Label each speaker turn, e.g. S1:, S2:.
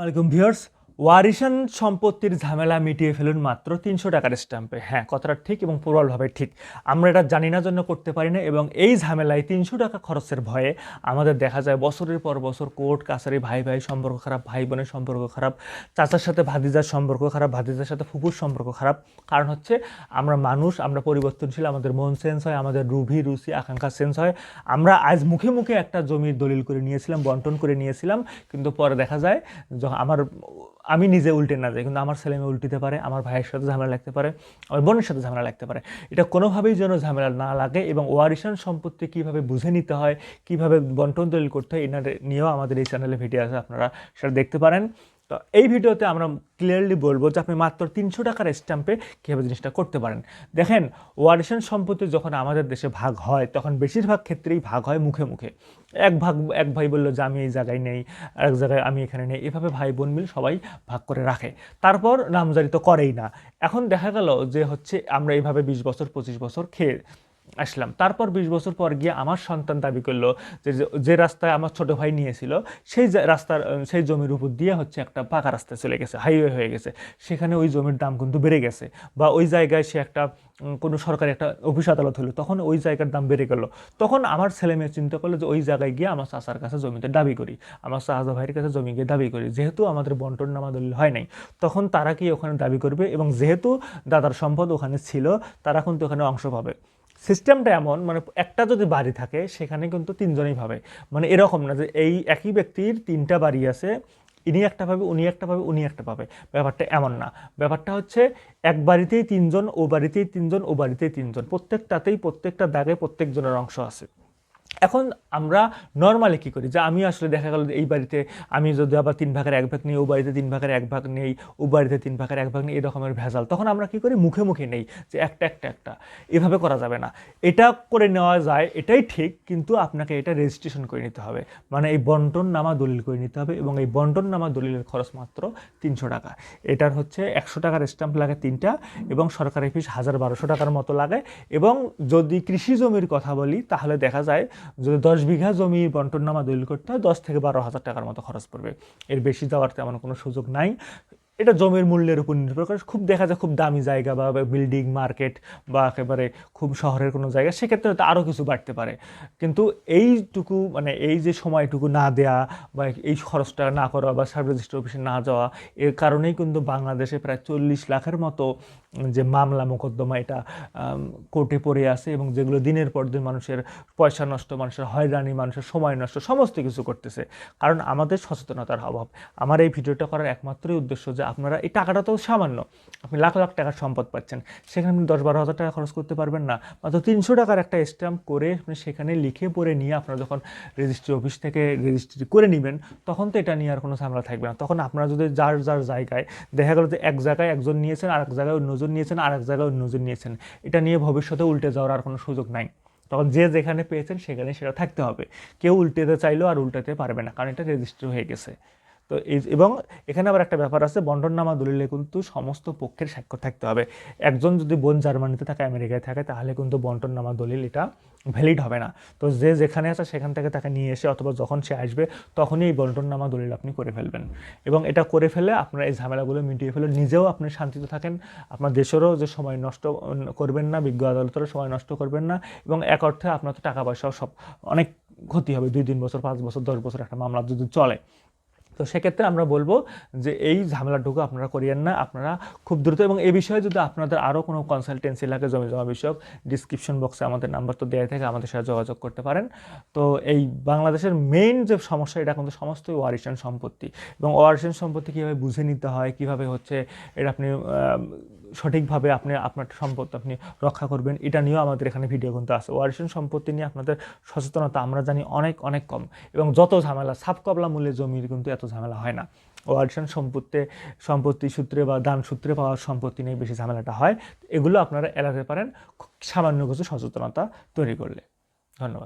S1: আলাইকুম ভিউয়ার্স। ওয়ারিশান সম্পত্তির ঝামেলা মিটিয়ে ফেলুন মাত্র তিনশো টাকার স্ট্যাম্পে। হ্যাঁ কথাটা ঠিক এবং প্রবলভাবে ঠিক। আমরা এটা জানি না, জন্য করতে পারি না এবং এই ঝামেলায় তিনশো টাকা খরচের ভয়ে আমাদের দেখা যায় বছরের পর বছর কোর্ট, কাছারি ভাই ভাই সম্পর্ক খারাপ, ভাই বোনের সম্পর্ক খারাপ, চাচার সাথে ভাতিজার সম্পর্ক খারাপ, ভাতিজার সাথে ফুপুর সম্পর্ক খারাপ। কারণ হচ্ছে আমরা মানুষ, আমরা পরিবর্তনশীল, আমাদের মন সেন্স হয়, আমাদের রুভি রুচি আকাঙ্ক্ষা চেঞ্জ হয়। আমরা আজ মুখে মুখে একটা জমির দলিল করে নিয়েছিলাম, বন্টন করে নিয়েছিলাম, কিন্তু পরে দেখা যায় আমার আমি নিজে উল্টে না যাই, কিন্তু আমার ছেলে মেয়ে উল্টিতে পারে, আমার ভাইয়ের সাথে ঝামেলা লাগতে পারে, আমার বোনের সাথে ঝামেলা লাগতে পারে। এটা কোনোভাবেই যেন ঝামেলা না লাগে এবং ওয়ারিশান সম্পত্তি কীভাবে বুঝে নিতে হয়, কীভাবে বন্টন দলিল করতে হয় এনার নিয়েও আমাদের এই চ্যানেলে ভিডিও আছে, আপনারা সেটা দেখতে পারেন। তো এই ভিডিওতে আমরা ক্লিয়ারলি বলব যে আপনি মাত্র তিনশো টাকার স্ট্যাম্পে কীভাবে জিনিসটা করতে পারেন। দেখেন, ওয়ারিশন সম্পত্তি যখন আমাদের দেশে ভাগ হয়, তখন বেশিরভাগ ক্ষেত্রেই ভাগ হয় মুখে মুখে। এক ভাগ, এক ভাই বলল যে, আমি এই জায়গায় নেই, আরেক জায়গায় আমি এখানে নেই। এভাবে ভাই বোন মিল সবাই ভাগ করে রাখে। তারপর নামজারি তো করেই না। এখন দেখা গেল যে হচ্ছে আমরা এইভাবে বিশ বছর, পঁচিশ বছর খেয়ে আসলাম। তারপর বিশ বছর পর গিয়ে আমার সন্তান দাবি করল যে যে রাস্তায় আমার ছোট ভাই নিয়েছিল, সেই রাস্তার সেই জমির উপর দিয়ে হচ্ছে একটা পাকা রাস্তা চলে গেছে হাইওয়ে হয়ে গেছে। সেখানে ওই জমির দাম কিন্তু বেড়ে গেছে বা ওই জায়গায় সে একটা কোনো সরকারি একটা অফিস আদালত হলো, তখন ওই জায়গার দাম বেড়ে গেল। তখন আমার ছেলে মেয়ে চিন্তা করল যে, ওই জায়গায় গিয়ে আমার চাচার কাছে জমিতে দাবি করি, আমার চাচা ভাইয়ের কাছে জমি গিয়ে দাবি করি। যেহেতু আমাদের বন্টন নামা দলিল হয় নাই, তখন তারা কি ওখানে দাবি করবে? এবং যেহেতু দাদার সম্পদ ওখানে ছিল, তারা কিন্তু ওখানে অংশ পাবে। সিস্টেমটা এমন মানে একটা যদি বাড়ি থাকে, সেখানে কিন্তু তিনজনই ভাবে। মানে এরকম না যে এই একই ব্যক্তির তিনটা বাড়ি আছে, ইনি একটা পাবে উনি একটা পাবে উনি একটা পাবে ব্যাপারটা এমন না। ব্যাপারটা হচ্ছে, এক বাড়িতেই তিনজন, ও বাড়িতেই তিনজন, ও বাড়িতেই তিনজন। প্রত্যেকটাতেই প্রত্যেকটা দাগে প্রত্যেকজনের অংশ আছে। এখন আমরা নর্মালি কী করি? যে আমি আসলে দেখা গেল এই বাড়িতে আমি যদি আবার তিন ভাগের এক ভাগ নিই, ও বাড়িতে তিন ভাগের এক ভাগ নেই, ও বাড়িতে তিন ভাগের এক ভাগ নেই, এই রকমের ভেজাল। তখন আমরা কী করি? মুখে মুখে নেই যে একটা একটা একটা। এভাবে করা যাবে না। এটা করে নেওয়া যায়, এটাই ঠিক, কিন্তু আপনাকে এটা রেজিস্ট্রেশন করে নিতে হবে। মানে এই বন্টন নামা দলিল করে নিতে হবে এবং এই বন্টন নামা দলিলের খরচ মাত্র তিনশো টাকা। এটার হচ্ছে একশো টাকার স্ট্যাম্প লাগে তিনটা এবং সরকারি ফিস হাজার বারোশো টাকার মতো লাগে এবং যদি কৃষি জমির কথা বলি, তাহলে দেখা যায় যদি দশ বিঘা জমি বন্টননামা দলিল করতে হয়, দশ থেকে বারো হাজার টাকার মতো খরচ পড়বে। এর বেশি যাওয়ার তেমন কোনো সুযোগ নাই। এটা জমির মূল্যের উপর নির্ভর করে, খুব দেখা যায় খুব দামি জায়গা বা বিল্ডিং মার্কেট বা একেবারে খুব শহরের কোনো জায়গা, সেক্ষেত্রে হয়তো আরও কিছু বাড়তে পারে। কিন্তু এইটুকু মানে এই যে সময়টুকু না দেয়া বা এই খরচটা না করা বা সাব রেজিস্ট্রি অফিসে না যাওয়া, এর কারণেই কিন্তু বাংলাদেশে প্রায় চল্লিশ লাখের মতো যে মামলা মোকদ্দমা এটা কোর্টে পড়ে আছে এবং যেগুলো দিনের পর দিন মানুষের পয়সা নষ্ট, মানুষের হয়রানি, মানুষের সময় নষ্ট, সমস্ত কিছু করতেছে। কারণ আমাদের সচেতনতার অভাব। আমার এই ভিডিওটা করার একমাত্রই উদ্দেশ্য যে আপনারা এই টাকাটা তো সামান্য। আপনি লাখ লাখ টাকার সম্পদ পাচ্ছেন। সেখানে আপনি দশ বারো হাজার টাকা খরচ করতে পারবেন না। মাত্র তিনশো টাকার একটা স্ট্যাম্প করে আপনি সেখানে লিখে পড়ে নিয়ে আপনারা যখন রেজিস্ট্রি অফিস থেকে রেজিস্ট্রি করে নেবেন, তখন তো এটা নিয়ে আর কোনো ঝামেলা থাকবে না। তখন আপনারা যদি যার যার জায়গায়, দেখা গেল যে এক জায়গায় একজন নিয়েছেন আর এক জায়গায় অন্যজন নিয়েছেন আর এক জায়গায় অন্যজন নিয়েছেন। এটা নিয়ে ভবিষ্যতে উল্টে যাওয়ার আর কোনো সুযোগ নাই। তখন যে যেখানে পেয়েছেন সেখানে সেটা থাকতে হবে। কেউ উল্টেতে চাইলেও আর উল্টাতে পারবে না, কারণ এটা রেজিস্টার হয়ে গেছে। তো এবং এখানে আবার একটা ব্যাপার আছে, বন্টননামা, দলিলে কিন্তু সমস্ত পক্ষের স্বাক্ষর থাকতে হবে। একজন যদি বোন জার্মানিতে থাকে, আমেরিকায় থাকে, তাহলে কিন্তু বন্টননামা, দলিল এটা ভ্যালিড হবে না। তো যে যেখানে আছে সেখান থেকে তাকে নিয়ে এসে অথবা যখন সে আসবে, তখনই এই বন্টননামা দলিল আপনি করে ফেলবেন। এবং এটা করে ফেলে আপনার এই ঝামেলাগুলো মিটিয়ে ফেলে নিজেও আপনি শান্তিতে থাকেন। আপনার দেশেরও যে সময় নষ্ট করবেন না, বিজ্ঞ আদালতেরও সময় নষ্ট করবেন না এবং এক অর্থে আপনার তো টাকা পয়সাও সব অনেক ক্ষতি হবে। দুই, তিন বছর, পাঁচ বছর, দশ বছর একটা মামলা যদি চলে। তো সেক্ষেত্রে আমরা বলব যে এই ঝামেলাটুকু আপনারা করিয়েন না। আপনারা খুব দ্রুত এবং এই বিষয়ে যদি আপনাদের আরও কোনো কনসালটেন্সি লাগে, জমি জমা বিষয়ক ডিসক্রিপশন বক্সে আমাদের নাম্বার তো দেওয়া থাকে, আমাদের সাথে যোগাযোগ করতে পারেন। তো এই বাংলাদেশের মেইন যে সমস্যা, এটা কিন্তু সমস্তই ওয়ারিশন সম্পত্তি এবং ওয়ারিশন সম্পত্তি কীভাবে বুঝে নিতে হয়, কীভাবে হচ্ছে এটা আপনি সঠিকভাবে আপনি আপনার সম্পদ আপনি রক্ষা করবেন, এটা নিয়েও আমাদের এখানে ভিডিও কিন্তু আছে। ওয়ারিশন সম্পত্তি নিয়ে আপনাদের সচেতনতা আমরা জানি অনেক অনেক কম এবং যত ঝামেলা সাবকবলা মূল্যে জমির কিন্তু এত ঝামেলা হয় না। ওয়ার্ডসান সম্পত্তি সম্পত্তি সূত্রে বা দান সূত্রে পাওয়া সম্পত্তি নিয়ে বেশি ঝামেলাটা হয়। এগুলো আপনারা এড়াতে পারেন। সামান্য কিছু সচেতনতা তৈরি করলে। ধন্যবাদ।